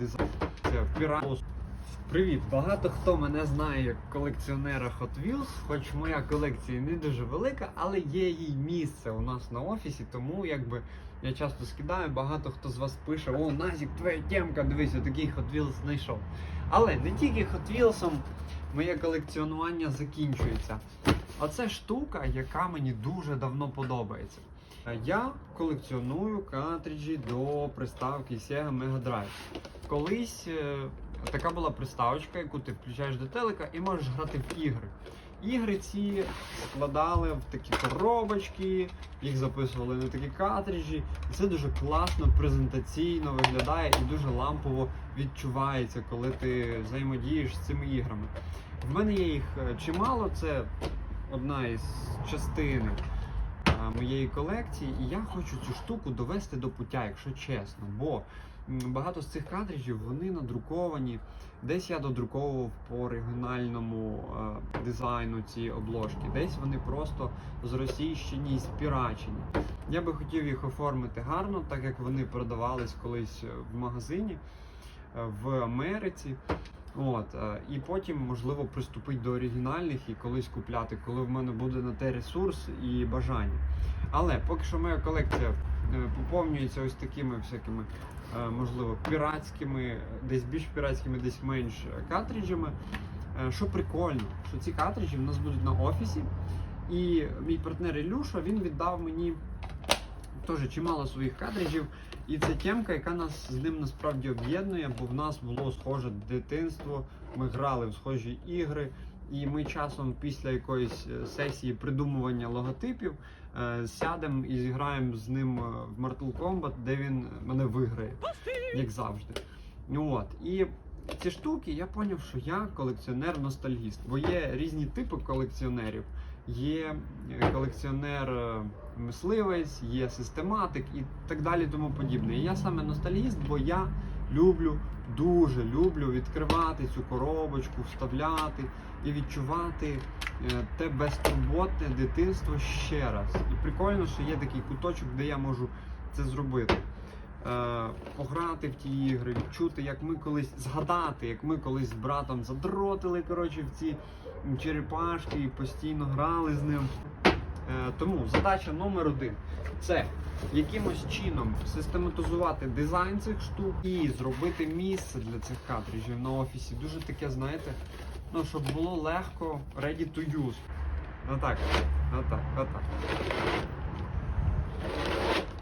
дизайн. Привіт! Багато хто мене знає як колекціонера Hot Wheels, хоч моя колекція не дуже велика, але є їй місце у нас на офісі, тому якби я часто скидаю, багато хто з вас пише: О, Назік, твоя темка, дивися, такий Hot Wheels знайшов. Але не тільки Hot Wheels моє колекціонування закінчується. А це штука, яка мені дуже давно подобається. Я колекціоную картриджі до приставки Sega Mega Drive. Колись е, така була приставочка, яку ти включаєш до телека і можеш грати в ігри. Ігри ці складали в такі коробочки, їх записували на такі картриджі. І це дуже класно, презентаційно виглядає і дуже лампово відчувається, коли ти взаємодієш з цими іграми. В мене є їх е, чимало, це одна із частин моєї колекції, і я хочу цю штуку довести до пуття, якщо чесно. Бо багато з цих картриджів вони надруковані. Десь я додруковував по оригінальному е, дизайну ці обложки, десь вони просто зросійщені і спірачені. Я би хотів їх оформити гарно, так як вони продавались колись в магазині е, в Америці. От, е, і потім, можливо, приступити до оригінальних і колись купляти, коли в мене буде на те ресурс і бажання. Але поки що моя колекція е, поповнюється ось такими всякими, е, можливо, піратськими, десь більш піратськими, десь менш картриджами. Що прикольно, що ці картриджі в нас будуть на офісі. І мій партнер Ілюша він віддав мені теж чимало своїх картриджів. І це темка, яка нас з ним насправді об'єднує, бо в нас було схоже дитинство. Ми грали в схожі ігри, і ми часом після якоїсь е, сесії придумування логотипів е, сядемо і зіграємо з ним е, в Mortal Kombat, де він мене виграє, як завжди. Ну От. І ці штуки я зрозумів, що я колекціонер-ностальгіст, бо є різні типи колекціонерів. Є е, колекціонер е, є систематик і так далі тому подібне. І я саме ностальгіст, бо я люблю, дуже люблю відкривати цю коробочку, вставляти і відчувати е, те безтурботне дитинство ще раз. І прикольно, що є такий куточок, де я можу це зробити. Е, Пограти в ті ігри, відчути, як ми колись згадати, як ми колись з братом задротили коротше, в ці черепашки і постійно грали з ним. Е, Тому задача номер один це якимось чином систематизувати дизайн цих штук і зробити місце для цих картриджів на офісі. Дуже таке, знаєте, ну, щоб було легко ready to use. Отак, отак, отак.